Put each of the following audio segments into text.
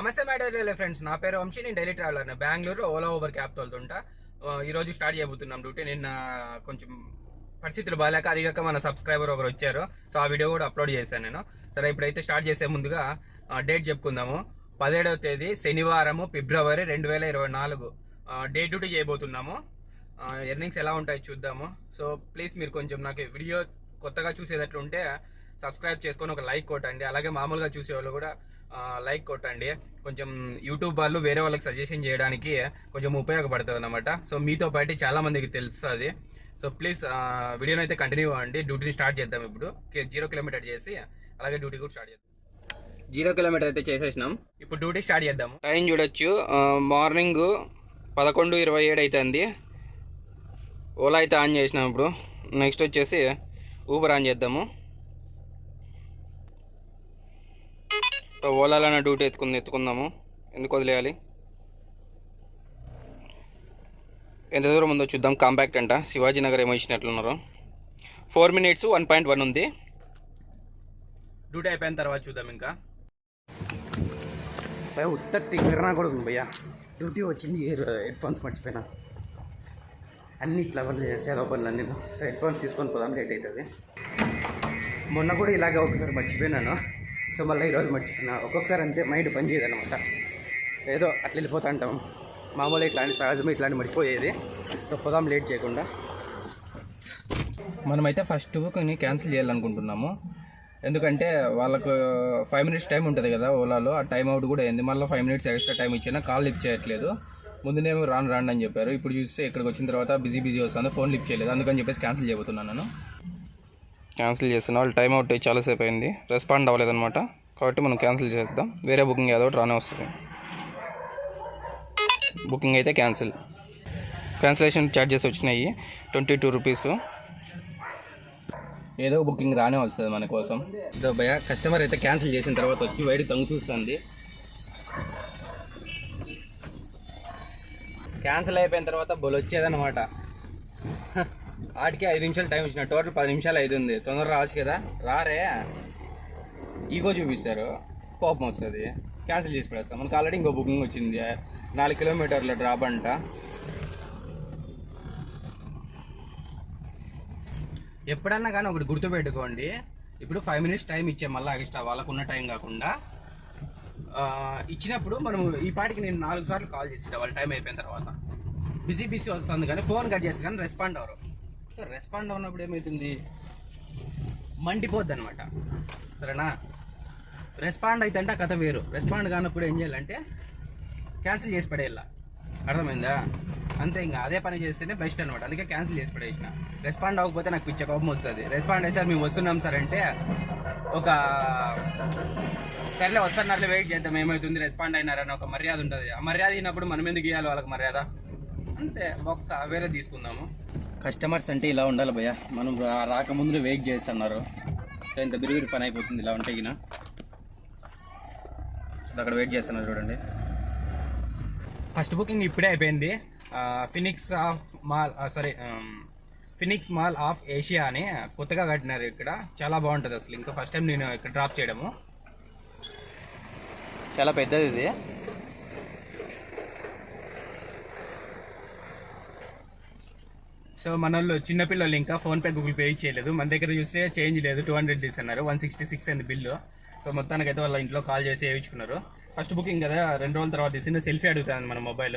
నమస్తే my friends నా పేరు వంశీ నేను daily traveller Bengaluru Ola Uber cab తోలుతుంటా. ఈ రోజు స్టార్ట్ చేయబోతున్నాం డ్యూటీ నిన్న కొంచెం పరిస్థితులు బాగాలేక అది కాక మన సబ్స్క్రైబర్ ఒకరు వచ్చారు. సో ఆ వీడియో కూడా అప్లోడ్ చేశాను నేను. సరే ఇప్పుడైతే స్టార్ట్ చేసే ముందుగా డేట్ చెప్పుకుందాము. పదిహేడవ తేదీ శనివారము ఫిబ్రవరి రెండు వేల ఇరవై నాలుగు. డే డ్యూటీ చేయబోతున్నాము. ఎర్నింగ్స్ ఎలా ఉంటాయి చూద్దాము. సో ప్లీజ్ మీరు కొంచెం నాకు వీడియో కొత్తగా చూసేటట్లుంటే సబ్స్క్రైబ్ చేసుకొని ఒక లైక్ కొట్టండి. అలాగే మామూలుగా చూసేవాళ్ళు కూడా లైక్ కొట్టండి. కొంచెం యూట్యూబ్ వాళ్ళు వేరే వాళ్ళకి సజెషన్ చేయడానికి కొంచెం ఉపయోగపడుతుంది అనమాట సో మీతో పాటు చాలా మందికి తెలుస్తుంది. సో ప్లీజ్ వీడియోని అయితే కంటిన్యూ అవ్వండి. డ్యూటీని స్టార్ట్ చేద్దాం ఇప్పుడు. జీరో కిలోమీటర్ చేసి అలాగే డ్యూటీ కూడా స్టార్ట్ చేద్దాం. జీరో కిలోమీటర్ అయితే చేసేసినాం. ఇప్పుడు డ్యూటీ స్టార్ట్ చేద్దాం టైం చూడొచ్చు. మార్నింగ్ పదకొండు ఇరవై ఏడు అవుతుంది ఓలా అయితే ఆన్ చేసినాం ఇప్పుడు. నెక్స్ట్ వచ్చేసి ఊబర్ ఆన్ చేద్దాము. ఓలాలన్న ఓలాలోనే డ్యూటీ ఎత్తుకుంది ఎత్తుకుందాము. ఎందుకు వదిలేయాలి? ఎంత దూరం ఉందో చూద్దాం. కాంపాక్ట్ అంట. శివాజీ నగర్ ఏమో ఇచ్చినట్లున్నారు. Four minutes one point one ఉంది. డ్యూటీ అయిపోయిన తర్వాత చూద్దాం ఇంకా. భయ ఉత్త తిరిగినా కూడా ఉంది భయ్యా. డ్యూటీ వచ్చింది హెడ్ ఫోన్స్ మర్చిపోయినా. అన్ని ఇట్లా పనులు చేసేదో పనులు అన్ని. సో హెడ్ ఫోన్స్ తీసుకొని పోదాం లేట్ అవుతుంది. మొన్న కూడా ఇలాగే ఒకసారి మర్చిపోయినాను. సో మళ్ళీ ఈరోజు మర్చిపోయినా. ఒక్కొక్కసారి అంతే మైండ్ పని చేయదనమాట ఏదో అట్లా వెళ్ళిపోతా అంటాం. మామూలు ఇట్లాంటి సహజమే ఇట్లాంటి మర్చిపోయేది. సో పోదాం లేట్ చేయకుండా. మనమైతే ఫస్ట్ కొన్ని క్యాన్సిల్ చేయాలనుకుంటున్నాము. ఎందుకంటే వాళ్ళకు ఫైవ్ మినిట్స్ టైం ఉంటుంది కదా ఓలాలో. ఆ టైం అవుట్ కూడా అయింది. మళ్ళీ ఫైవ్ మినిట్స్ ఎక్స్ట్రా టైం ఇచ్చినా కాల్ లిఫ్ట్ చేయట్లేదు. ముందునేమో రాను రాండి అని చెప్పారు. ఇప్పుడు చూస్తే ఇక్కడికి వచ్చిన తర్వాత బిజీ బిజీ వస్తుంది. ఫోన్ లిఫ్ట్ చేయలేదు. అందుకని చెప్పేసి క్యాన్సిల్ చేయబోతున్నాను నేను. క్యాన్సిల్ చేసిన వాళ్ళు టైం అవుట్ అయ్యి చాలాసేపు అయింది. రెస్పాండ్ అవ్వలేదన్నమాట. కాబట్టి మనం క్యాన్సిల్ చేద్దాం. వేరే బుకింగ్ ఏదో ఒకటి రానే వస్తుంది. బుకింగ్ అయితే క్యాన్సిల్. క్యాన్సిలేషన్ ఛార్జెస్ వచ్చినాయి. Twenty two rupees. ఏదో బుకింగ్ రానే వస్తుంది మన కోసం. ఇదో భయ కస్టమర్ అయితే క్యాన్సిల్ చేసిన తర్వాత వచ్చి బయట తంగు చూస్తుంది. క్యాన్సిల్ అయిపోయిన తర్వాత బొల్ వచ్చేదన్నమాట. ఆటికి ఐదు నిమిషాలు టైం ఇచ్చిన. టోటల్ పది నిమిషాలు అవుతుంది తొందర రావచ్చు కదా? రారే. ఈగో చూపిస్తారు. కోపం వస్తుంది. క్యాన్సిల్ చేసి పడేస్తాం మనకు ఆల్రెడీ ఇంకో బుకింగ్ వచ్చింది. నాలుగు కిలోమీటర్ల డ్రాప్ అంట. ఎప్పుడన్నా కానీ ఒకటి గుర్తుపెట్టుకోండి. ఇప్పుడు ఫైవ్ మినిట్స్ టైం ఇచ్చే మళ్ళీ ఎక్స్ట్రా వాళ్ళకున్న టైం కాకుండా ఇచ్చినప్పుడు మనం ఈ పాటికి నేను నాలుగు సార్లు కాల్ చేసి వాళ్ళ టైం అయిపోయిన తర్వాత. బిజీ బిజీ వస్తుంది కానీ ఫోన్ కట్ చేసి కానీ రెస్పాండ్ అవరు సో రెస్పాండ్ అవునప్పుడు ఏమవుతుంది మండిపోద్ది అనమాట సరేనా? రెస్పాండ్ అయితే అంటే ఆ కథ వేరు. రెస్పాండ్ కానప్పుడు ఏం చేయాలంటే క్యాన్సిల్ చేసి పడేయాల. అర్థమైందా? అంతే ఇంకా. అదే పని చేస్తేనే బెస్ట్ అనమాట అందుకే క్యాన్సిల్ చేసి పడేసిన. రెస్పాండ్ అవ్వకపోతే నాకు పిచ్చ కోపం వస్తుంది. రెస్పాండ్ అయితే సార్ మేము వస్తున్నాం సార్ అంటే ఒక సర్లే వస్తున్నారు వెయిట్ చేద్దాం. ఏమవుతుంది రెస్పాండ్ అయినారని ఒక మర్యాద ఉంటుంది. ఆ మర్యాద అయినప్పుడు మనం ఎందుకు ఇవ్వాలి వాళ్ళకి మర్యాద? అంతే ఒక్క వేరే తీసుకుందాము. కస్టమర్స్ అంటే ఇలా ఉండాలి భయ్య. మనం రాకముందు వెయిట్ చేస్తున్నారు. సో ఇంత బిరిగిరి పని అయిపోతుంది ఇలా ఉంటే గిన. అక్కడ వెయిట్ చేస్తున్నారు చూడండి. ఫస్ట్ బుకింగ్ ఇప్పుడే అయిపోయింది. Phoenix of mall sorry Phoenix mall of Asia అని కొత్తగా కట్టినారు ఇక్కడ. చాలా బాగుంటుంది అసలు. ఇంకా ఫస్ట్ టైం నేను ఇక్కడ డ్రాప్ చేయడము. చాలా పెద్దది ఇది. సో మన వాళ్ళు చిన్నపిల్లలు ఇంకా ఫోన్పే గూగుల్ పే చేయలేదు. మన దగ్గర చూస్తే చేంజ్ లేదు. టూ హండ్రెడ్ అన్నారు. వన్ సిక్స్టీ సిక్స్ అయింది బిల్లు. సో మొత్తానికైతే వాళ్ళ ఇంట్లో కాల్ చేసి వేయించుకున్నారు. ఫస్ట్ బుకింగ్ కదా రెండు రోజుల తర్వాత తీసింది సెల్ఫీ అడుగుతుంది మన మొబైల్.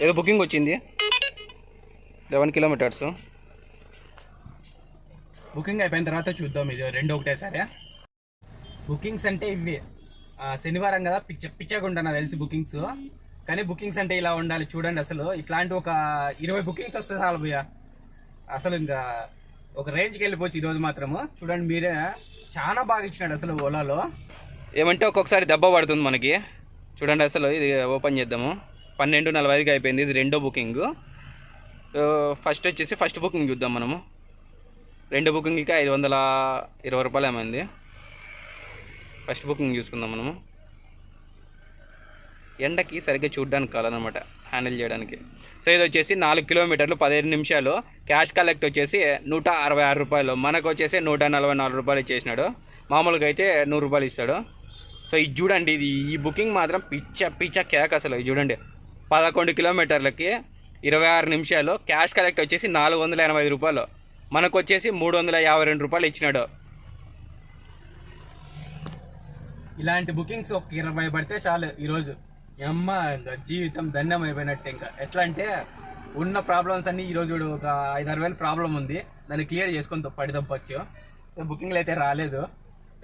ఏదో బుకింగ్ వచ్చింది. Eleven kilometres. బుకింగ్ అయిపోయిన తర్వాత చూద్దాం ఇది రెండు ఒకటేసారి. బుకింగ్స్ అంటే ఇవి శనివారం కదా పిచ్చ పిచ్చగా ఉంటాను నాకు తెలిసి బుకింగ్స్. కానీ బుకింగ్స్ అంటే ఇలా ఉండాలి చూడండి అసలు. ఇట్లాంటి ఒక ఇరవై బుకింగ్స్ వస్తే చాలు భయ్య. అసలు ఇంకా ఒక రేంజ్కి వెళ్ళిపోవచ్చు ఈరోజు మాత్రము. చూడండి మీరే చాలా బాగా ఇచ్చినాడు అసలు ఓలాలో. ఏమంటే ఒక్కొక్కసారి దెబ్బ పడుతుంది మనకి. చూడండి అసలు ఇది ఓపెన్ చేద్దాము. పన్నెండు నలభై ఐదుకి అయిపోయింది ఇది రెండో బుకింగ్ ఫస్ట్ వచ్చేసి ఫస్ట్ బుకింగ్ చూద్దాం మనము. రెండు బుకింగ్కి ఐదు వందల ఇరవై రూపాయలు ఏమైంది? ఫస్ట్ బుకింగ్ చూసుకుందాం మనము. ఎండకి సరిగ్గా చూడడానికి కాలనమాట హ్యాండిల్ చేయడానికి. సో ఇది వచ్చేసి నాలుగు కిలోమీటర్లు పదిహేను నిమిషాలు. క్యాష్ కలెక్ట్ వచ్చేసి నూట అరవై ఆరు రూపాయలు. మనకు వచ్చేసి నూట నలభై నాలుగు రూపాయలు ఇచ్చేసినాడు. మామూలుగా అయితే నూరు రూపాయలు ఇస్తాడు. సో ఇది చూడండి ఇది ఈ బుకింగ్ మాత్రం పిచ్చ పిచ్చ కేక్ అసలు ఇది చూడండి. పదకొండు కిలోమీటర్లకి ఇరవై ఆరు నిమిషాలు. క్యాష్ కలెక్ట్ వచ్చేసి నాలుగు వందల ఎనభై ఐదు రూపాయలు. మనకు వచ్చేసి మూడు వందల యాభై రెండు రూపాయలు ఇచ్చినాడు. ఇలాంటి బుకింగ్స్ ఒక ఇరవై పడితే చాలు ఈరోజు. అమ్మ ఇంకా జీవితం ధన్యం అయిపోయినట్టు ఇంకా. ఎట్లా అంటే ఉన్న ప్రాబ్లమ్స్ అన్ని ఈరోజు ఒక ఐదారు వేలు ప్రాబ్లం ఉంది. దాన్ని క్లియర్ చేసుకొని పడి తప్పచ్చు బుకింగ్లు అయితే రాలేదు.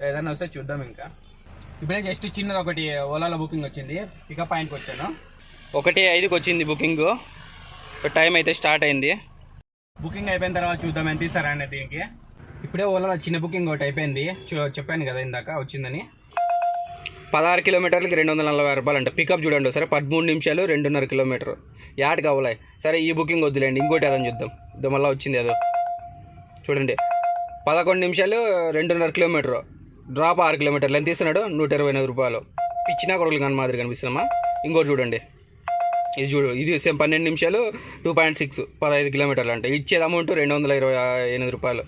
ఏదైనా వస్తే చూద్దాం ఇంకా. ఇప్పుడే జస్ట్ చిన్నది ఒకటి ఓలాలో బుకింగ్ వచ్చింది. పికప్ పాయింట్కి వచ్చాను ఒకటి ఐదుకి వచ్చింది బుకింగ్ టైం అయితే స్టార్ట్ అయింది. బుకింగ్ అయిపోయిన తర్వాత చూద్దాం ఎంత ఇస్తారా అనేది దీనికి. ఇప్పుడే ఓలాలో చిన్న బుకింగ్ ఒకటి అయిపోయింది. చెప్పాను కదా ఇందాక వచ్చిందని. పదహారు కిలోమీటర్లకి రెండు వందల నలభై రూపాయలు అంట పికప్ చూడండి సరే పదమూడు నిమిషాలు రెండున్నర కిలోమీటర్. యాడ్ కావాలి. సరే ఈ బుకింగ్ వద్దులేండి. ఇంకోటి ఏదని చూద్దాం. ఇది మళ్ళీ వచ్చింది ఏదో. చూడండి. పదకొండు నిమిషాలు రెండున్నర కిలోమీటర్. డ్రాప్ ఆరు కిలోమీటర్లు. ఎంత ఇస్తున్నాడు? నూట ఇరవై ఎనిమిది రూపాయలు. పిచ్చినా కొడుకులు కానీ మాదిరి కనిపిస్తున్నామా? ఇంకోటి చూడండి. ఇది చూడు. ఇది సేమ్ పన్నెండు నిమిషాలు టూ పాయింట్ సిక్స్ పదహైదు కిలోమీటర్లు అంటే. ఇచ్చేది అమౌంట్ రెండు వందల ఇరవై ఎనిమిది రూపాయలు.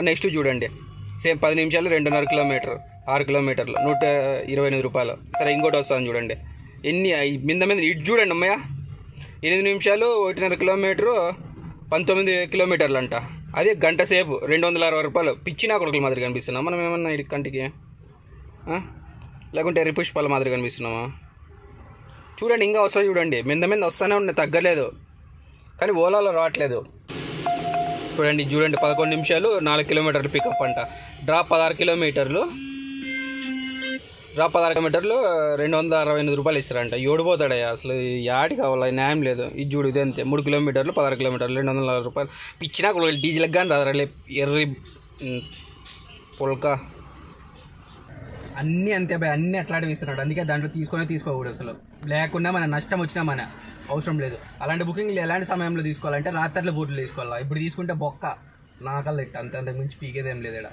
నెక్స్ట్ చూడండి. సేమ్ పది నిమిషాలు రెండున్నర కిలోమీటర్ ఆరు కిలోమీటర్లు నూట ఇరవై ఎనిమిది రూపాయలు. సరే ఇంకోటి వస్తాను చూడండి. ఎన్ని మింద మీద ఇటు చూడండి అమ్మయ్య. ఎనిమిది నిమిషాలు ఒకటిన్నర కిలోమీటరు పంతొమ్మిది కిలోమీటర్లు అంట అదే గంట సేపు రెండు వందల అరవై రూపాయలు. పిచ్చినా కొడుకుల మాదిరి కనిపిస్తున్నాం మనం ఏమన్నా ఇటు కంటికి? లేకుంటే రిపుష్పాల మాదిరి కనిపిస్తున్నామా చూడండి ఇంకా వస్తా చూడండి. మింద మీద వస్తూనే ఉన్నాయి తగ్గలేదు. కానీ ఓలాలో రావట్లేదు. చూడండి చూడండి పదకొండు నిమిషాలు నాలుగు కిలోమీటర్లు పికప్ అంట. డ్రాప్ పదహారు కిలోమీటర్లు. డ్రాప్ పదహారు కిలోమీటర్లు రెండు వందల అరవై ఎనిమిది రూపాయలు ఇస్తారంట. ఏడిపోతాడయ్యా అసలు యాడి కావాలి న్యాయం లేదు. ఇది చూడు ఇది అంతే. మూడు కిలోమీటర్లు పదహారు కిలోమీటర్లు రెండు వందల నలభై రూపాయలు. పిచ్చినా కూడా డీజిల్కి కానీ రాదు ఎర్రి పొలక. అన్నీ అంతే భయ అన్ని అట్లాంటివి ఇస్తున్నాడు అందుకే దాంట్లో తీసుకొని తీసుకోకూడదు అసలు. లేకుండా మన నష్టం వచ్చినా మన అవసరం లేదు. అలాంటి బుకింగ్లు ఎలాంటి సమయంలో తీసుకోవాలంటే రాత్రిలో బూట్లు తీసుకోవాలా ఇప్పుడు తీసుకుంటే బొక్క. నాకల్లా ఇట్ట అంత అంతకు మించి పీకేదేం లేదు ఇక్కడ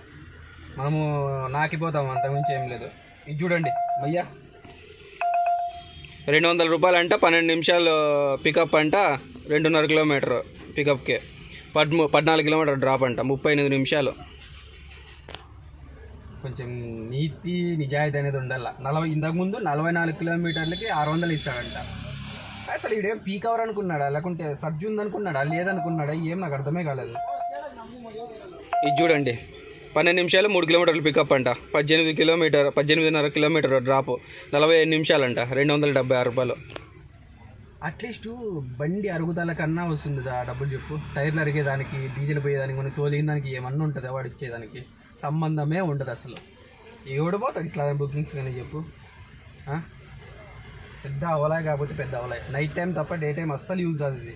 మనము నాకిపోతాం అంత మించి ఏం లేదు. ఇది చూడండి. అయ్యా రెండు వందల రూపాయలు అంట పన్నెండు నిమిషాలు పికప్ అంట రెండున్నర కిలోమీటర్ పికప్కే పద్మూ పద్నాలుగు కిలోమీటర్ డ్రాప్ అంట ముప్పై ఎనిమిది నిమిషాలు. కొంచెం నీతి నిజాయితీ అనేది ఉండాల. నలభై ఇంతకుముందు నలభై నాలుగు కిలోమీటర్లకి ఆరు వందలు ఇస్తాడంట. అసలు ఇడే పీక్ అవర్ అనుకున్నాడా? లేకుంటే సబ్జు ఉందనుకున్నాడా లేదనుకున్నాడా? ఏం నాకు అర్థమే కాలేదు. ఇది చూడండి. పన్నెండు నిమిషాలు మూడు కిలోమీటర్లు పికప్ అంట. పద్దెనిమిది కిలోమీటర్ పద్దెనిమిదిన్నర కిలోమీటర్ డ్రాప్ నలభై ఐదు నిమిషాలంట. రెండు వందల డెబ్బై ఆరు రూపాయలు. అట్లీస్ట్ బండి అరుగుదల కన్నా వస్తుంది ఆ డబ్బులు చెప్పు. టైర్లు అరిగేదానికి డీజిల్ పోయేదానికి మనం తోలిన దానికి ఏమన్నా ఉంటుంది వాడు ఇచ్చేదానికి సంబంధమే ఉండదు అసలు. ఎవడు పోతాడు ఇట్లా బుకింగ్స్ కానీ చెప్పు? పెద్ద అవలాయ్ కాకపోతే పెద్ద అవలాయ్. నైట్ టైం తప్ప డే టైం అస్సలు యూజ్ కాదు ఇది.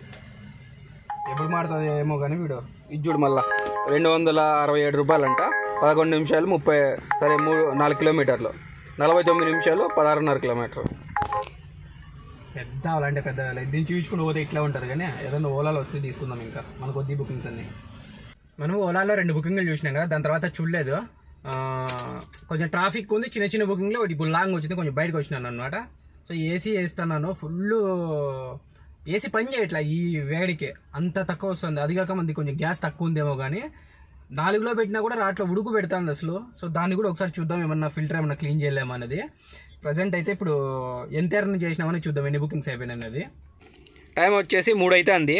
ఎప్పుడు మారుతుంది ఏమో కానీ వీడు. ఇది చూడు మళ్ళా. రెండు వందల అరవై ఏడు రూపాయలంట. పదకొండు నిమిషాలు ముప్పై సరే మూడు నాలుగు కిలోమీటర్లు. నలభై తొమ్మిది నిమిషాలు పదహారున్నర కిలోమీటర్. పెద్ద అలాంటి పెద్ద దీన్ని చూపించుకుంటూ పోతే ఇట్లా ఉంటుంది కానీ ఏదైనా ఓలాలో వస్తే తీసుకుందాం ఇంకా. మన కొద్ది బుకింగ్స్ అన్ని. మనం ఓలాలో రెండు బుకింగ్లు చూసినాం కదా దాని తర్వాత చూడలేదు. కొంచెం ట్రాఫిక్ ఉంది చిన్న చిన్న బుకింగ్లో ఒకటి ఇప్పుడు లాంగ్ వచ్చింది కొంచెం బయటకు వచ్చినాను అనమాట సో ఏసీ వేస్తున్నాను ఫుల్ ఏసీ పని చేయట్లా ఈ వేడికి. అంత తక్కువ వస్తుంది అది కాక మంది కొంచెం గ్యాస్ తక్కువ ఉందేమో కానీ నాలుగులో పెట్టినా కూడా రాట్లో ఉడుకు పెడతాను అసలు. సో దాన్ని కూడా ఒకసారి చూద్దాం ఏమన్నా ఫిల్టర్ ఏమన్నా క్లీన్ చేయలేమన్నది ప్రజెంట్ అయితే ఇప్పుడు ఎంత ఎర్న్ చేసినామని చూద్దాం ఎన్ని బుకింగ్స్ అయిపోయినాయి అనేది. టైం వచ్చేసి మూడు అయితే అంది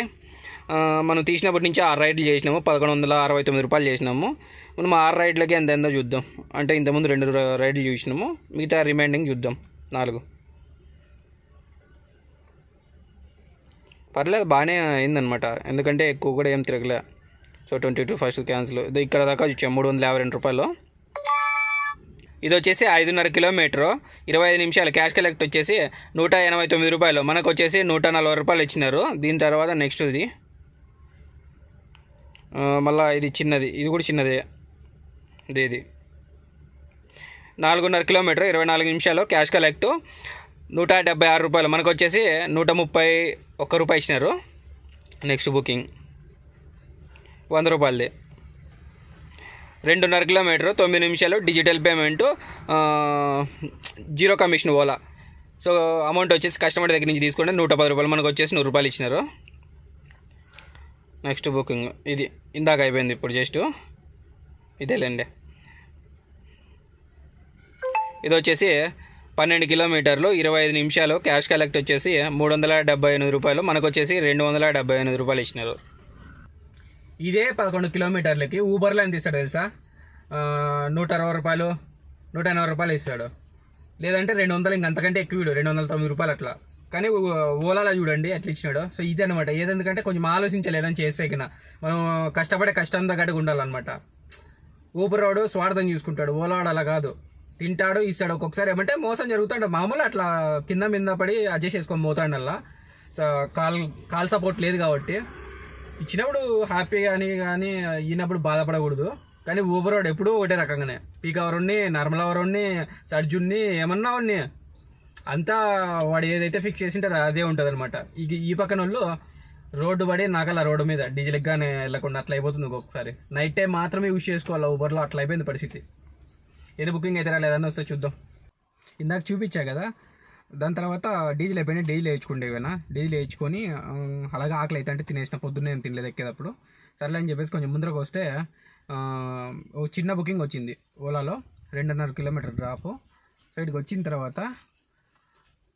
మనం తీసినప్పటి నుంచి ఆరు రైడ్లు చేసినాము పదకొండు వందల అరవై తొమ్మిది రూపాయలు చేసినాము. మనం ఆరు రైడ్లకి ఎంత ఎంతో చూద్దాం. అంటే ఇంతకుముందు రెండు రైడ్లు చూసినాము మిగతా రిమైండింగ్ చూద్దాం. నాలుగు. పర్లేదు బాగానే అయిందనమాట ఎందుకంటే ఎక్కువ కూడా ఏం తిరగలే. So twenty two first cancel. ఇది ఇక్కడ దాకా వచ్చాం మూడు వందల యాభై రెండు రూపాయలు. ఇది వచ్చేసి ఐదున్నర కిలోమీటరు ఇరవై ఐదు నిమిషాలు. క్యాష్ కలెక్ట్ వచ్చేసి నూట ఎనభై తొమ్మిది రూపాయలు. మనకు వచ్చేసి నూట నలభై రూపాయలు ఇచ్చినారు. దీని తర్వాత నెక్స్ట్ ఇది. మళ్ళీ ఇది చిన్నది ఇది కూడా చిన్నదే. ఇది ఇది. నాలుగున్నర కిలోమీటర్ ఇరవై నాలుగు నిమిషాలు క్యాష్ కలెక్ట్. నూట డెబ్బై ఆరు రూపాయలు. మనకు వచ్చేసి నూట ముప్పై ఒక్క రూపాయి ఇచ్చినారు. Next booking. వంద రూపాయలది. రెండున్నర కిలోమీటర్ తొమ్మిది నిమిషాలు digital payment zero commission Ola. So amount వచ్చేసి కస్టమర్ దగ్గర నుంచి తీసుకుంటే నూట పది రూపాయలు మనకు వచ్చేసి నూరు రూపాయలు ఇచ్చినారు. నెక్స్ట్ బుకింగ్ ఇది ఇందాక అయిపోయింది ఇప్పుడు జస్ట్ ఇదేలేండి ఇది వచ్చేసి పన్నెండు కిలోమీటర్లు ఇరవై ఐదు నిమిషాలు క్యాష్ కలెక్ట్ వచ్చేసి మూడు వందల డెబ్బై ఎనిమిది రూపాయలు. మనకు వచ్చేసి రెండు వందల డెబ్బై ఎనిమిది రూపాయలు ఇచ్చినారు. ఇదే పదకొండు కిలోమీటర్లకి ఊబర్లో ఎంత ఇస్తాడు తెలుసా? నూట అరవై రూపాయలు నూట ఎనభై రూపాయలు ఇస్తాడు. లేదంటే రెండు వందలు ఇంక అంతకంటే ఎక్కువ రెండు వందల తొమ్మిది రూపాయలు అట్లా. కానీ ఓలాలో చూడండి ఎట్లా ఇచ్చినాడు. సో ఇది అనమాట ఏదెందుకంటే కొంచెం ఆలోచించాలి ఏదైనా మనం కష్టపడే కష్టం తగ్గట్టుగా ఉండాలన్నమాట. ఊపిరి రాడు స్వార్థం చూసుకుంటాడు. ఓలా అలా కాదు. తింటాడు ఇస్తాడు. ఒక్కొక్కసారి ఏమంటే మోసం జరుగుతాడు మామూలు అట్లా కింద మీద పడి అడ్జస్ట్ చేసుకొని పోతాడు అలా సో కాల్ కాల్ సపోర్ట్ లేదు కాబట్టి. ఇచ్చినప్పుడు హ్యాపీ కానీ కానీ ఈయనప్పుడు బాధపడకూడదు. కానీ ఊబర్ వాడు ఎప్పుడూ ఒకటే రకంగానే. పీక్ అవరుణ్ణి నార్మల్ అవరుణ్ణి సర్జున్ని ఏమన్నా ఉన్ని అంతా వాడు ఏదైతే ఫిక్స్ చేసింటారో అదే ఉంటుంది అనమాట ఈ ఈ పక్కన వాళ్ళు రోడ్డు పడి నాకల రోడ్డు మీద డీజిల్ గానే వెళ్ళకుండా అట్లా అయిపోతుంది ఒక్కొక్కసారి నైట్ టైం మాత్రమే యూజ్ చేసుకోవాలి? ఊబర్లో అట్లా అయిపోయింది పరిస్థితి. ఏది బుకింగ్ అయితే రాలేదని వస్తే చూద్దాం. ఇందాక చూపించా కదా దాని తర్వాత డీజిల్ అయిపోయినా డీజిల్ వేయించుకుండేవేనా డీజిల్ వేయించుకొని అలాగే ఆకలి అయితే అంటే తినేసిన పొద్దున్నే నేను తినలేదు ఎక్కేటప్పుడు. సర్లే అని చెప్పేసి కొంచెం ముందరకు వస్తే ఓ చిన్న బుకింగ్ వచ్చింది ఓలాలో. రెండున్నర కిలోమీటర్ డ్రాప్ సైడ్కి వచ్చిన తర్వాత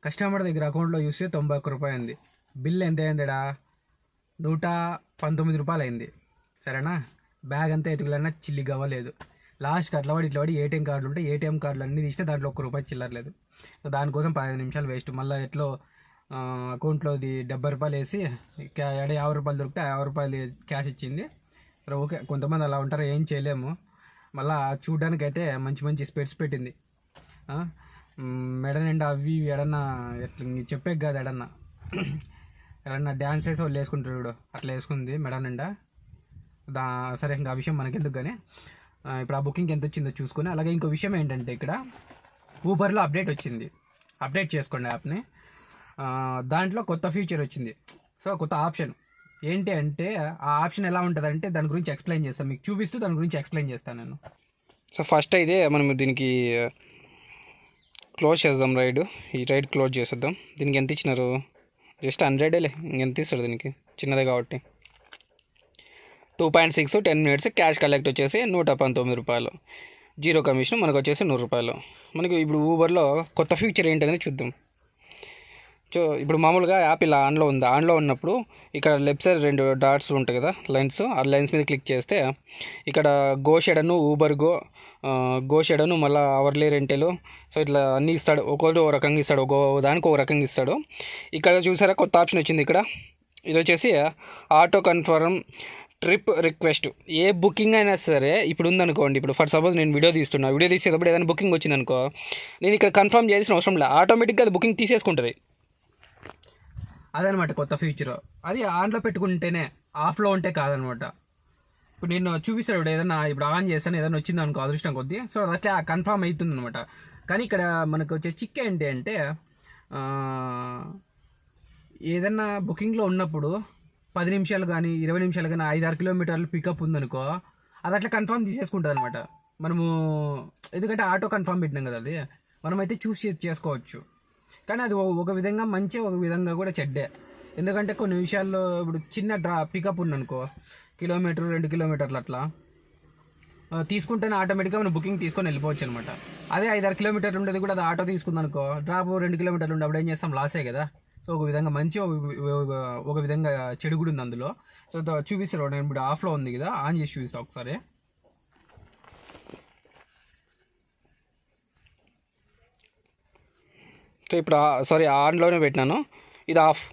కస్టమర్ దగ్గర అకౌంట్లో చూస్తే తొంభై ఒక్క రూపాయి ఉంది బిల్ ఎంత అయిందిడా? నూట పంతొమ్మిది రూపాయలు అయింది. సరేనా? బ్యాగ్ అంతా ఎతుకులన్నా చిల్లి గవ్వలేదు లాస్ట్కి అట్లా వాడి ఇట్లా వాడి ఏటీఎం కార్డులు ఉంటే ఏటీఎం కార్డులు అన్నీ తీస్తే దాంట్లో ఒక్క రూపాయి చిల్లరలేదు దానికోసం పదిహేను నిమిషాలు వేస్ట్. మళ్ళీ ఎట్లో అకౌంట్లోది డెబ్బై రూపాయలు వేసి క్యా- యాభై రూపాయలు దొరికితే యాభై రూపాయలు క్యాష్ ఇచ్చింది. ఓకే. కొంతమంది అలా ఉంటారు ఏం చేయలేము. మళ్ళీ చూడడానికి అయితే మంచి మంచి స్పెట్స్ పెట్టింది. మెడ నిండా అవి ఇవి ఎడన్నా ఎట్లా ఇంక చెప్పే కాదు ఎడన్నా ఎడన్నా డ్యాన్స్ వేసి వాళ్ళు వేసుకుంటారు చూడు అట్లా వేసుకుంది మెడ నిండా. దా సరే ఇంకా ఆ విషయం మనకెందుకు కానీ ఇప్పుడు ఆ బుకింగ్ ఎంత వచ్చిందో చూసుకొని అలాగే ఇంకో విషయం ఏంటంటే ఇక్కడ ఊబర్లో అప్డేట్ వచ్చింది. అప్డేట్ చేసుకోండి యాప్ని. దాంట్లో కొత్త ఫీచర్ వచ్చింది. సో కొత్త ఆప్షన్. ఏంటి అంటే ఆ ఆప్షన్ ఎలా ఉంటుందంటే దాని గురించి ఎక్స్ప్లెయిన్ చేస్తాను. మీకు చూపిస్తూ దాని గురించి ఎక్స్ప్లెయిన్ చేస్తాను నేను. సో ఫస్ట్ అయితే మనం దీనికి క్లోజ్ చేద్దాం రైడ్. ఈ రైడ్ క్లోజ్ చేసేద్దాం. దీనికి ఎంత ఇచ్చినారు? జస్ట్ హండ్రెడేలే ఇంకెంత ఇస్తారు దీనికి? చిన్నదే కాబట్టి. Two point six ten minutes cash collect వచ్చేసి నూట పంతొమ్మిది రూపాయలు. జీరో కమిషన్ మనకు వచ్చేసి నూరు రూపాయలు. మనకి ఇప్పుడు ఊబర్లో కొత్త ఫీచర్ ఏంటనేది చూద్దాం. చూ ఇప్పుడు మామూలుగా యాప్ ఇలా ఆన్లో ఉంది? ఆన్లో ఉన్నప్పుడు ఇక్కడ లెఫ్ట్ సైడ్ రెండు డాట్స్ ఉంటాయి కదా లైన్స్. ఆ లైన్స్ మీద క్లిక్ చేస్తే ఇక్కడ గో షెడను ఊబర్ గో గో షెడను మళ్ళీ అవర్లీ రెంటెలు సో ఇట్లా అన్నీ ఇస్తాడు. ఒక్కొక్కటి ఒక రకంగా ఇస్తాడు. ఒక్కో దానికి ఒక రకంగా ఇస్తాడు. ఇక్కడ చూసారా? కొత్త ఆప్షన్ వచ్చింది ఇక్కడ. ఇది వచ్చేసి ఆటో కన్ఫర్మ్ ట్రిప్ రిక్వెస్ట్. ఏ బుకింగ్ అయినా సరే ఇప్పుడు ఉందనుకోండి. ఇప్పుడు ఫర్ సపోజ్ నేను వీడియో తీస్తున్నా. వీడియో తీసేటప్పుడు ఏదైనా బుకింగ్ వచ్చిందనుకో నేను ఇక్కడ కన్ఫర్మ్ చేయాల్సిన అవసరం లేదు ఆటోమేటిక్గా అది బుకింగ్ తీసేసుకుంటుంది. అదనమాట కొత్త ఫీచర్ అది ఆన్లో పెట్టుకుంటేనే ఆఫ్లో ఉంటే కాదనమాట. ఇప్పుడు నేను చూపిస్తాడు ఇప్పుడు ఏదైనా ఇప్పుడు ఆన్ చేస్తాను ఏదైనా వచ్చింది అనుకో అదృష్టం కొద్దీ. సో అట్లా కన్ఫామ్ అవుతుంది అనమాట కానీ ఇక్కడ మనకు వచ్చే చిక్ ఏంటి అంటే ఏదన్నా బుకింగ్లో ఉన్నప్పుడు పది నిమిషాలు కానీ ఇరవై నిమిషాలు కానీ ఐదు ఆరు కిలోమీటర్లు పికప్ ఉందనుకో అది అట్లా కన్ఫర్మ్ తీసేసుకుంటుంది అనమాట మనము ఎందుకంటే ఆటో కన్ఫామ్ పెట్టినాం కదా అది. మనమైతే చూసి చేసుకోవచ్చు. కానీ అది ఒక విధంగా మంచి ఒక విధంగా కూడా చెడ్డే. ఎందుకంటే కొన్ని విషయాల్లో ఇప్పుడు చిన్న డ్రా పికప్ ఉందనుకో కిలోమీటర్ రెండు కిలోమీటర్లు అట్లా తీసుకుంటేనే ఆటోమేటిక్గా మనం బుకింగ్ తీసుకొని వెళ్ళిపోవచ్చు అనమాట అదే ఐదారు కిలోమీటర్లు ఉండేది కూడా అది ఆటో తీసుకుందనుకో డ్రాప్ రెండు కిలోమీటర్లు ఉండే అప్పుడు ఏం చేస్తాం? లాసే కదా. సో ఒక విధంగా మంచి ఒక విధంగా చెడు కూడా ఉంది అందులో. సో ద- చూపిస్తారు నేను ఇప్పుడు ఆఫ్లో ఉంది కదా ఆన్ చేసి చూపిస్తా ఒకసారి. సో ఇప్పుడు సారీ ఆన్లోనే పెట్టినాను. ఇది ఆఫ్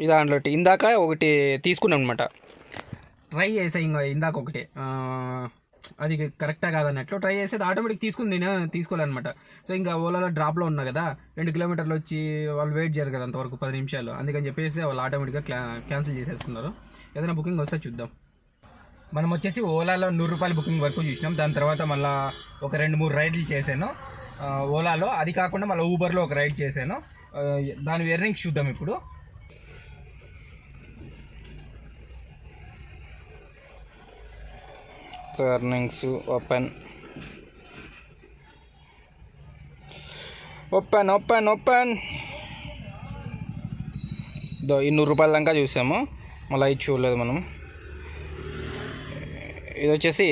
ఇది ఆన్లో ఇందాక ఒకటి తీసుకున్నాను అనమాట ట్రై చేసా ఇంకా ఇందాక ఒకటి. అది కరెక్టా కాదన్నట్లు ట్రై చేసేది ఆటోమేటిక్ తీసుకుని నేను తీసుకోవాలన్నమాట సో ఇంకా ఓలాలో డ్రాప్లో ఉన్నా కదా రెండు కిలోమీటర్లు వచ్చి వాళ్ళు వెయిట్ చేయరు కదా అంతవరకు పది నిమిషాలు. అందుకని చెప్పేసి వాళ్ళు ఆటోమేటిక్గా క్లా క్యాన్సిల్ చేసేసుకున్నారు. ఏదైనా బుకింగ్ వస్తే చూద్దాం. మనం వచ్చేసి ఓలాలో నూరు రూపాయల బుకింగ్ వరకు చూసినాం. దాని తర్వాత మళ్ళీ ఒక రెండు మూడు రైడ్లు చేశాను. ఓలాలో. అది కాకుండా మళ్ళీ ఊబర్లో ఒక రైడ్ చేశాను. దాని ఎర్నింగ్స్ చూద్దాం ఇప్పుడు. So earnings open open open open దో ఈ నూరు రూపాయల దాకా చూసాము. మళ్ళీ ఇది చూడలేదు మనం. ఇది వచ్చేసి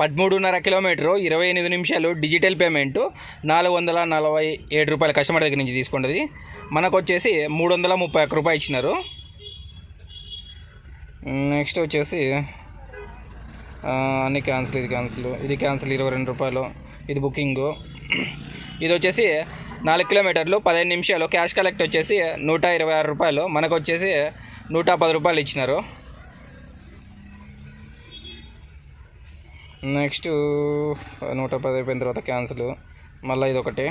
పదమూడున్నర కిలోమీటరు ఇరవై ఎనిమిది నిమిషాలు డిజిటల్ పేమెంట్ నాలుగు వందల నలభై ఏడు రూపాయలు కస్టమర్ దగ్గర నుంచి తీసుకున్నది. మనకు వచ్చేసి మూడు వందల ముప్పై ఒక్క రూపాయలు ఇచ్చినారు. నెక్స్ట్ వచ్చేసి అన్ని క్యాన్సిల్ ఇది క్యాన్సిల్ ఇది క్యాన్సిల్ ఇరవై రెండు రూపాయలు ఇది బుకింగ్. ఇది వచ్చేసి నాలుగు కిలోమీటర్లు పదిహేను నిమిషాలు క్యాష్ కలెక్ట్ వచ్చేసి నూట ఇరవై ఆరు రూపాయలు మనకు వచ్చేసి నూట పది రూపాయలు ఇచ్చినారు. నెక్స్ట్ నూట పది అయిపోయిన తర్వాత క్యాన్సిల్. మళ్ళీ ఇది ఒకటి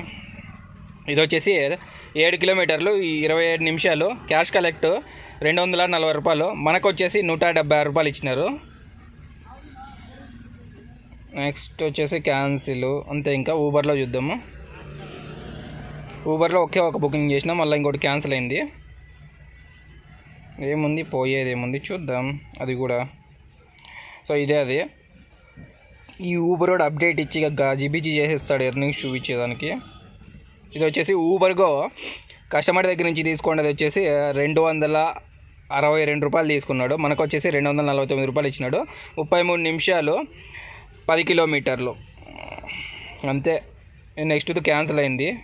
ఇది వచ్చేసి ఏడు కిలోమీటర్లు ఈ ఇరవై ఏడు నిమిషాలు క్యాష్ కలెక్ట్ రెండు వందల నలభై రూపాయలు. మనకు వచ్చేసి నూట డెబ్బై ఆరు రూపాయలు ఇచ్చినారు. నెక్స్ట్ వచ్చేసి క్యాన్సిల్. అంతే ఇంకా ఊబర్లో చూద్దాము. ఊబర్లో ఒకే ఒక బుకింగ్ చేసినా మళ్ళీ ఇంకోటి క్యాన్సిల్ అయింది. ఏముంది? పోయేది ఏముంది? చూద్దాం. అది కూడా. సో ఇదే అది. ఈ ఊబర్ అప్డేట్ ఇచ్చి జిబిజి చేసేస్తాడు ఎర్నింగ్స్ చూపించేదానికి. ఇది వచ్చేసి ఊబర్గో కస్టమర్ దగ్గర నుంచి తీసుకున్నది వచ్చేసి రెండు వందల అరవై రెండు రూపాయలు తీసుకున్నాడు. మనకు వచ్చేసి రెండు వందల నలభై తొమ్మిది రూపాయలు ఇచ్చినాడు. ముప్పై మూడు నిమిషాలు పది కిలోమీటర్లు. అంతే. నెక్స్ట్ క్యాన్సిల్ అయింది.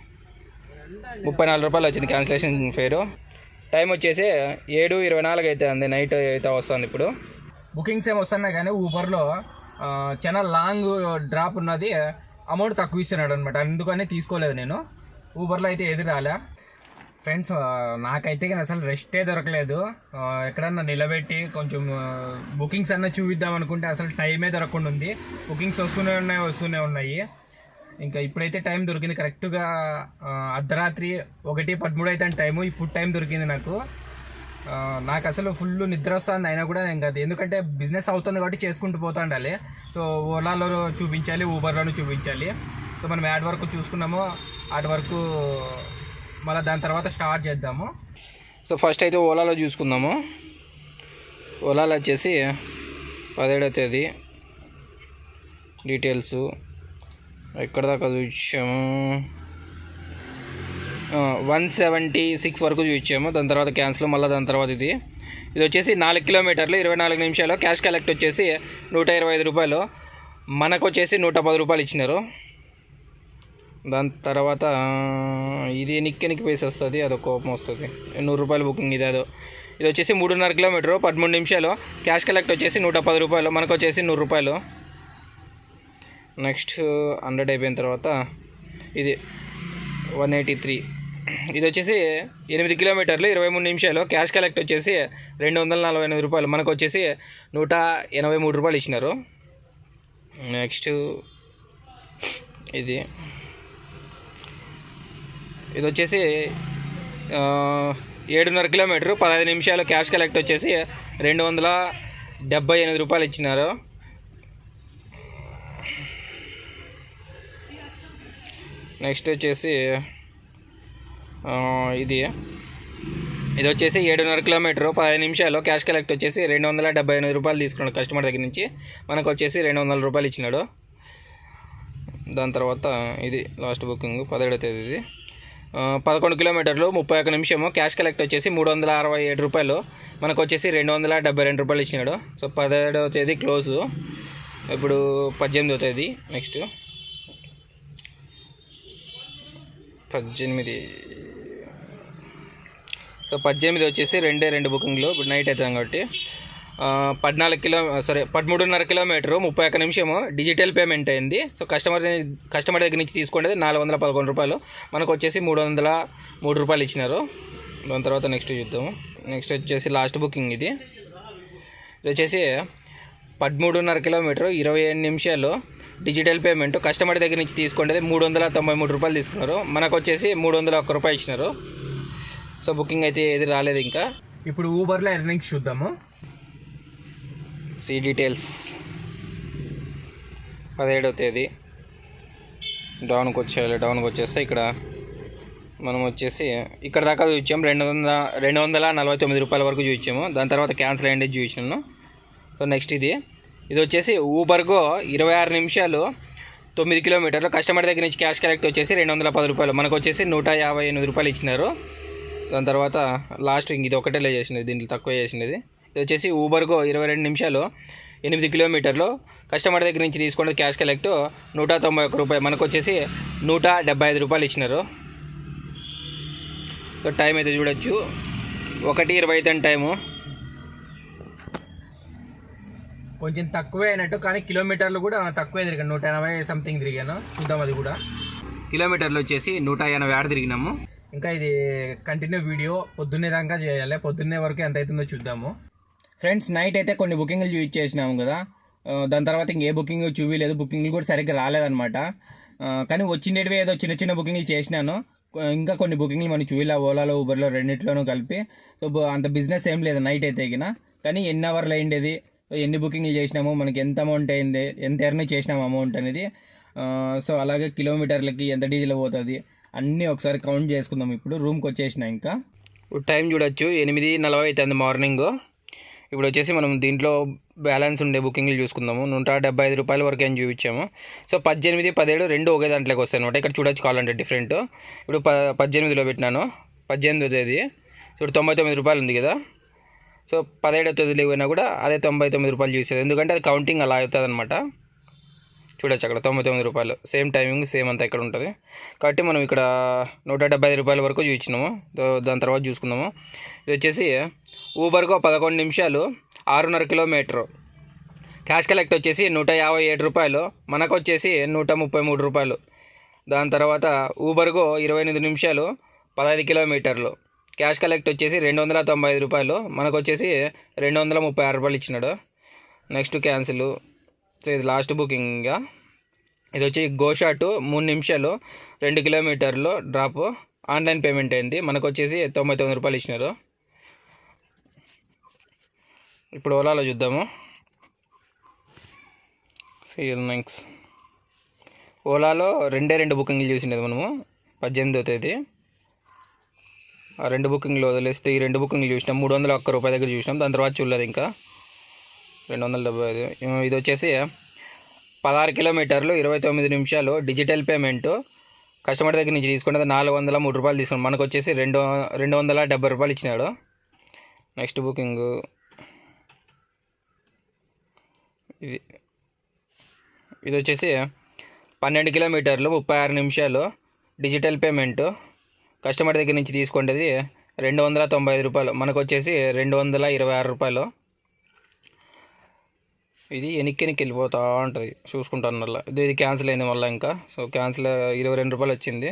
ముప్పై నాలుగు రూపాయలు వచ్చింది క్యాన్సిలేషన్ ఫేరు టైం వచ్చేసి ఏడు ఇరవై నాలుగు అయితే అంది. నైట్ అయితే వస్తుంది ఇప్పుడు. బుకింగ్స్ ఏమి వస్తున్నాయి కానీ ఊబర్లో చాలా లాంగ్ డ్రాప్ ఉన్నది. అమౌంట్ తక్కువ ఇస్తున్నాడు అనమాట అందుకనే తీసుకోలేదు నేను. ఊబర్లో అయితే ఎదురాలే ఫ్రెండ్స్ నాకైతే కానీ అసలు రెస్టే దొరకలేదు. ఎక్కడన్నా నిలబెట్టి కొంచెం బుకింగ్స్ అన్న చూపిద్దాం అనుకుంటే అసలు టైమే దొరకకుండా ఉంది. బుకింగ్స్ వస్తూనే ఉన్నాయి వస్తూనే ఉన్నాయి. ఇంకా ఇప్పుడైతే టైం దొరికింది. కరెక్ట్గా అర్ధరాత్రి ఒకటి పదమూడు అయితే టైము. ఇప్పుడు టైం దొరికింది నాకు. నాకు అసలు ఫుల్ నిద్ర వస్తుంది అయినా కూడా నేను కాదు. ఎందుకంటే బిజినెస్ అవుతుంది కాబట్టి చేసుకుంటూ పోతా ఉండాలి సో ఓలాలో చూపించాలి ఊబర్లోనూ చూపించాలి. సో మనం యాడ్ వరకు చూసుకున్నాము. అటు వరకు మళ్ళీ దాని తర్వాత స్టార్ట్ చేద్దాము. సో ఫస్ట్ అయితే ఓలాలో చూసుకుందాము. ఓలాలో వచ్చేసి పదిహేడో తేదీ. డీటెయిల్స్ ఎక్కడ దాకా చూసాము? వన్ సెవెంటీ సిక్స్ వరకు చూపించాము. దాని తర్వాత క్యాన్సిల్ మళ్ళీ దాని తర్వాత ఇది. ఇది వచ్చేసి నాలుగు కిలోమీటర్లు ఇరవై నాలుగు నిమిషాలు. క్యాష్ కలెక్ట్ వచ్చేసి నూట ఇరవై ఐదు రూపాయలు. మనకు వచ్చేసి నూట పది రూపాయలు ఇచ్చినారు. దాని తర్వాత ఇది నిక్కి నిక్కి పేసి వస్తుంది అదొక కోపం వస్తుంది. నూరు రూపాయలు బుకింగ్ ఇది అదో. ఇది వచ్చేసి మూడున్నర కిలోమీటరు పదమూడు నిమిషాలు. క్యాష్ కలెక్ట్ వచ్చేసి నూట పది రూపాయలు మనకు వచ్చేసి నూరు రూపాయలు. నెక్స్ట్ హండ్రెడ్ అయిపోయిన తర్వాత ఇది వన్ ఎయిటీ త్రీ ఇది వచ్చేసి ఎనిమిది కిలోమీటర్లు ఇరవై మూడు నిమిషాలు. క్యాష్ కలెక్ట్ వచ్చేసి రెండు వందల నలభై ఎనిమిది రూపాయలు. మనకు వచ్చేసి నూట ఎనభై మూడు రూపాయలు ఇచ్చినారు. నెక్స్ట్ ఇది. ఇది వచ్చేసి ఏడున్నర కిలోమీటరు పదహైదు నిమిషాలు క్యాష్ కలెక్ట్ వచ్చేసి రెండు వందల డెబ్బై ఎనిమిది రూపాయలు ఇచ్చినారు. నెక్స్ట్ వచ్చేసి ఇది. ఇది వచ్చేసి ఏడున్నర కిలోమీటర్ పదిహేను నిమిషాలు క్యాష్ కలెక్ట్ వచ్చేసి రెండు వందల డెబ్బై ఎనిమిది రూపాయలు తీసుకున్నాడు కస్టమర్ దగ్గర నుంచి. మనకు వచ్చేసి రెండు వందల రూపాయలు ఇచ్చినాడు. దాని తర్వాత ఇది లాస్ట్ బుకింగ్ పదిహేడో తేదీ ఇది. పదకొండు కిలోమీటర్లు ముప్పై ఒక్క నిమిషము క్యాష్ కలెక్ట్ వచ్చేసి మూడు వందల అరవై ఏడు రూపాయలు. మనకు వచ్చేసి రెండు వందల డెబ్బై రెండు రూపాయలు ఇచ్చినాడు. సో పదిహేడవ తేదీ క్లోజ్. ఇప్పుడు పద్దెనిమిదవ తేదీ నెక్స్ట్. పద్దెనిమిది సో పద్దెనిమిది వచ్చేసి రెండే రెండు బుకింగ్లు. ఇప్పుడు నైట్ అవుతాం కాబట్టి. పద్నాలుగు కిలో సారీ పదమూడున్నర కిలోమీటరు ముప్పై ఒక్క నిమిషము డిజిటల్ పేమెంట్ అయింది. సో కస్టమర్ కస్టమర్ దగ్గర నుంచి తీసుకునేది నాలుగు వందల పదకొండు రూపాయలు. మనకు వచ్చేసి మూడు వందల మూడు రూపాయలు ఇచ్చినారు. దాని తర్వాత నెక్స్ట్ చూద్దాము. నెక్స్ట్ వచ్చేసి లాస్ట్ బుకింగ్ ఇది. ఇది వచ్చేసి పదమూడున్నర కిలోమీటర్ ఇరవై ఏడు నిమిషాలు డిజిటల్ పేమెంట్. కస్టమర్ దగ్గర నుంచి తీసుకునేది మూడు వందల తొంభై మూడు రూపాయలు తీసుకున్నారు. మనకు వచ్చేసి మూడు వందల ఒక్క రూపాయి ఇచ్చినారు. సో బుకింగ్ అయితే ఏది రాలేదు ఇంకా. ఇప్పుడు ఊబర్లో ఎర్నింగ్స్ చూద్దాము. సి డీటెయిల్స్ పదిహేడవ తేదీ. డౌన్కి వచ్చేయాలి డౌన్కి వచ్చేస్తే ఇక్కడ మనం వచ్చేసి ఇక్కడ దాకా చూపించాము. రెండు వందల రెండు వందల నలభై తొమ్మిది రూపాయల వరకు చూపించాము. దాని తర్వాత క్యాన్సిల్ అయ్యింది చూపించాను. సో నెక్స్ట్ ఇది. ఇది వచ్చేసి ఊబర్గో ఇరవై ఆరు నిమిషాలు తొమ్మిది కిలోమీటర్లు. కస్టమర్ దగ్గర నుంచి క్యాష్ కలెక్ట్ వచ్చేసి రెండు వందల పది రూపాయలు. మనకు వచ్చేసి నూట యాభై ఎనిమిది రూపాయలు ఇచ్చినారు. దాని తర్వాత లాస్ట్ ఇంక ఇది ఒకటే చేసినది దీంట్లో తక్కువ చేసినది ఇది వచ్చేసి ఊబర్గో ఇరవై రెండు నిమిషాలు ఎనిమిది కిలోమీటర్లు. కస్టమర్ దగ్గర నుంచి తీసుకున్న క్యాష్ కలెక్ట్ నూట తొంభై ఒక్క రూపాయి మనకు వచ్చేసి నూట డెబ్బై ఐదు రూపాయలు ఇచ్చినారు. సో టైం అయితే చూడొచ్చు. ఒకటి ఇరవై అయితే టైము కొంచెం తక్కువే అయినట్టు కానీ కిలోమీటర్లు కూడా తక్కువే తిరిగాను. నూట ఎనభై సంథింగ్ తిరిగాను. చూద్దాం అది కూడా. కిలోమీటర్లు వచ్చేసి నూట ఎనభై ఆడ తిరిగినాము. ఇంకా ఇది కంటిన్యూ వీడియో పొద్దున్నే దాకా చేయాలి. పొద్దున్నే వరకు ఎంత అవుతుందో చూద్దాము. ఫ్రెండ్స్ నైట్ అయితే కొన్ని బుకింగ్లు చూసి చేసినాము కదా. దాని తర్వాత ఇంకే బుకింగ్ చూపించలేదు. బుకింగ్లు కూడా సరిగ్గా రాలేదన్నమాట. కానీ వచ్చిండేటివి ఏదో చిన్న చిన్న బుకింగ్లు చేసినాను. ఇంకా కొన్ని బుకింగ్లు మనం చూపిలా ఓలాలో ఊబర్లో రెండిట్లోనూ కలిపి. సో అంత బిజినెస్ ఏం లేదు నైట్ అయితే గిన. కానీ ఎన్ని అవర్లు అయిండేది? ఎన్ని బుకింగ్లు చేసినాము? మనకి ఎంత అమౌంట్ అయింది? ఎంత ఎర్ని చేసినాము అమౌంట్ అనేది? సో అలాగే కిలోమీటర్లకి ఎంత డీజిల్ పోతుంది? అన్నీ ఒకసారి కౌంట్ చేసుకుందాం ఇప్పుడు. రూమ్కి వచ్చేసిన ఇంకా. టైం చూడొచ్చు. ఎనిమిది నలభై అవుతుంది మార్నింగ్ ఇప్పుడు వచ్చేసి మనం దీంట్లో బ్యాలెన్స్ ఉండే బుకింగ్లు చూసుకుందాము. నూట డెబ్బై ఐదు రూపాయల వరకు అని చూపించాము. సో పద్దెనిమిది పదిహేడు రెండు ఒకే దాంట్లోకి వస్తాయి అనమాట ఇక్కడ చూడొచ్చు కావాలంటే డిఫరెంట్ ఇప్పుడు ప పద్దెనిమిదిలో పెట్టినాను. పద్దెనిమిది తేదీ. ఇప్పుడు తొంభై తొమ్మిది రూపాయలు ఉంది కదా. సో పదిహేడో తేదీలో పోయినా కూడా అదే తొంభై తొమ్మిది రూపాయలు చూసేది. ఎందుకంటే అది కౌంటింగ్ అలా అవుతుంది అనమాట చూడొచ్చు అక్కడ తొంభై తొమ్మిది రూపాయలు. సేమ్ టైమింగ్ సేమ్ అంతా ఇక్కడ ఉంటుంది. కాబట్టి మనం ఇక్కడ నూట డెబ్బై ఐదు రూపాయల వరకు చూపించినాము. దాని తర్వాత చూసుకుందాము. ఇది వచ్చేసి ఊబర్కు పదకొండు నిమిషాలు ఆరున్నర కిలోమీటరు. క్యాష్ కలెక్ట్ వచ్చేసి నూట యాభై ఏడు రూపాయలు. మనకు వచ్చేసి నూట ముప్పై మూడు రూపాయలు. దాని తర్వాత ఊబర్కు ఇరవై ఎనిమిది నిమిషాలు పదహైదు కిలోమీటర్లు. క్యాష్ కలెక్ట్ వచ్చేసి రెండు వందల తొంభై ఐదు రూపాయలు. మనకు వచ్చేసి రెండు వందల ముప్పై ఆరు రూపాయలు ఇచ్చినాడు. Next cancel. సో ఇది లాస్ట్ బుకింగ్ ఇది వచ్చి గోషాటు మూడు నిమిషాలు రెండు కిలోమీటర్లు డ్రాప్ ఆన్లైన్ పేమెంట్ అయింది. మనకు వచ్చేసి తొంభై తొమ్మిది రూపాయలు ఇచ్చినారు. ఇప్పుడు ఓలాలో చూద్దాము. సీఎల్ నెక్స్ట్ ఓలాలో రెండే రెండు బుకింగ్లు చూసిండేది మనము. పద్దెనిమిదో తేదీ. ఆ రెండు బుకింగ్లు వదిలేస్తే ఈ రెండు బుకింగ్లు చూసినాం. మూడు వందల ఒక్క రూపాయి దగ్గర చూసినాం. దాని తర్వాత చూడలేదు ఇంకా. రెండు వందల డెబ్బై ఐదు. ఇది వచ్చేసి పదహారు కిలోమీటర్లు ఇరవై తొమ్మిది నిమిషాలు డిజిటల్ పేమెంట్. కస్టమర్ దగ్గర నుంచి తీసుకున్నది నాలుగు వందల మూడు రూపాయలు తీసుకున్నాం మనకు వచ్చేసి రెండు రెండు వందల డెబ్బై రూపాయలు ఇచ్చినాడు. Next booking. ఇది ఇది వచ్చేసి పన్నెండు కిలోమీటర్లు ముప్పై ఆరు నిమిషాలు డిజిటల్ పేమెంట్. కస్టమర్ దగ్గర నుంచి తీసుకునేది రెండు వందల తొంభై ఐదు రూపాయలు. మనకు వచ్చేసి రెండు వందల ఇరవై ఆరు రూపాయలు. ఇది వెనక్కి వెనక్కి వెళ్ళిపోతూ ఉంటుంది. చూసుకుంటాను మళ్ళీ ఇది ఇది క్యాన్సిల్ అయింది మళ్ళీ ఇంకా. సో క్యాన్సిల్ ఇరవై రెండు రూపాయలు వచ్చింది.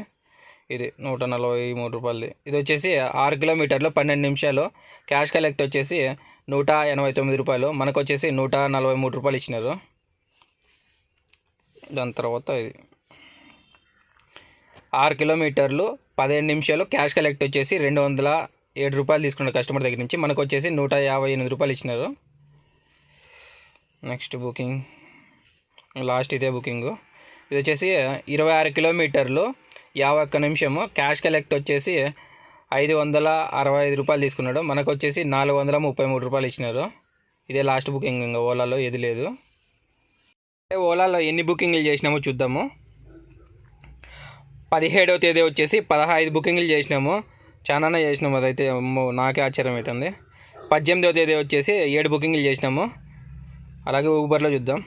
ఇది నూట నలభై మూడు రూపాయలది. ఇది వచ్చేసి ఆరు కిలోమీటర్లు పన్నెండు నిమిషాలు. క్యాష్ కలెక్ట్ వచ్చేసి నూట ఎనభై తొమ్మిది రూపాయలు. మనకు వచ్చేసి నూట నలభై మూడు రూపాయలు ఇచ్చినారు. దాని తర్వాత ఇది. ఆరు కిలోమీటర్లు పదిహేను నిమిషాలు క్యాష్ కలెక్ట్ వచ్చేసి రెండు వందల ఏడు రూపాయలు తీసుకున్న కస్టమర్ దగ్గర నుంచి మనకు వచ్చేసి నూట యాభై ఎనిమిది రూపాయలు ఇచ్చినారు. Next booking. లాస్ట్ ఇదే బుకింగ్. ఇది వచ్చేసి ఇరవై ఆరు కిలోమీటర్లు యాభై ఒక్క నిమిషము. క్యాష్ కలెక్ట్ వచ్చేసి ఐదు వందల అరవై ఐదు రూపాయలు తీసుకున్నాడు. మనకు వచ్చేసి నాలుగు వందల ముప్పై మూడు రూపాయలు ఇచ్చినారు. ఇదే లాస్ట్ బుకింగ్ ఇంకా ఓలాలో ఏది లేదు. ఓలాలో ఎన్ని బుకింగ్లు చేసినామో చూద్దాము. పదిహేడవ తేదీ వచ్చేసి పదహైదు బుకింగ్లు చేసినాము. చాలానే చేసినాము. అదైతే నాకే ఆశ్చర్యం అవుతుంది పద్దెనిమిదవ తేదీ వచ్చేసి ఏడు బుకింగ్లు చేసినాము. అలాగే ఊబర్లో చూద్దాం.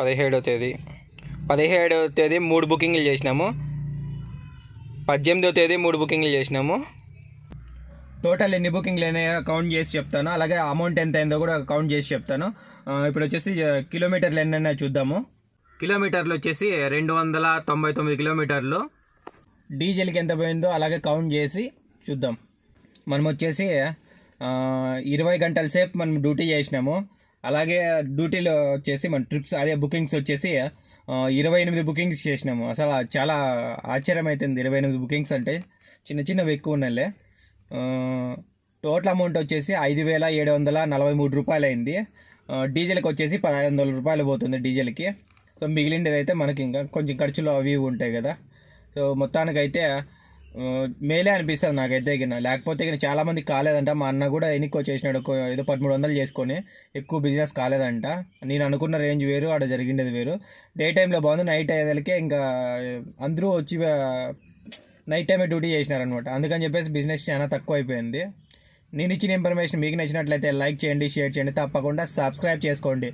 పదిహేడవ తేదీ. పదిహేడవ తేదీ మూడు బుకింగ్లు చేసినాము. పద్దెనిమిదవ తేదీ మూడు బుకింగ్లు చేసినాము. టోటల్ ఎన్ని బుకింగ్లు అయినాయో కౌంట్ చేసి చెప్తాను. అలాగే అమౌంట్ ఎంత అయిందో కూడా కౌంట్ చేసి చెప్తాను. ఇప్పుడు వచ్చేసి కిలోమీటర్లు ఎన్ని చూద్దాము. కిలోమీటర్లు వచ్చేసి రెండు వందల తొంభై తొమ్మిది కిలోమీటర్లు. డీజిల్కి ఎంత పోయిందో అలాగే కౌంట్ చేసి చూద్దాం. మనం వచ్చేసి ఇరవై గంటల సేపు మనం డ్యూటీ చేసినాము. అలాగే డ్యూటీలో వచ్చేసి మన ట్రిప్స్ అదే బుకింగ్స్ వచ్చేసి ఇరవై ఎనిమిది బుకింగ్స్ చేసినాము. అసలు చాలా ఆశ్చర్యం అవుతుంది ఇరవై ఎనిమిది బుకింగ్స్ అంటే చిన్న చిన్నవి ఎక్కువ ఉన్నాయిలే. టోటల్ అమౌంట్ వచ్చేసి ఐదు వేల ఏడు వందల నలభై మూడు రూపాయలు అయింది డీజిల్కి వచ్చేసి పదహైదు వందల రూపాయలు పోతుంది డీజిల్కి. సో మిగిలిండేది అయితే మనకి ఇంకా కొంచెం ఖర్చులు అవి ఇవి ఉంటాయి కదా. సో మొత్తానికైతే మేలే అనిపిస్తుంది నాకైతే ఇక లేకపోతే ఇక చాలా మంది కాలేదంట. మా అన్న కూడా ఎన్నికో చేసినాడు. ఏదో పదమూడు వందలు చేసుకొని ఎక్కువ బిజినెస్ కాలేదంట. నేను అనుకున్న రేంజ్ వేరు ఆడ జరిగిండేది వేరు. డే టైంలో బాగుంది నైట్ అయ్యేదలకే ఇంకా అందరూ వచ్చి నైట్ టైమే డ్యూటీ చేసినారనమాట అందుకని చెప్పేసి బిజినెస్ చాలా తక్కువ అయిపోయింది నేను ఇచ్చిన ఇన్ఫర్మేషన్ మీకు నచ్చినట్లయితే లైక్ చేయండి షేర్ చేయండి. తప్పకుండా సబ్స్క్రైబ్ చేసుకోండి.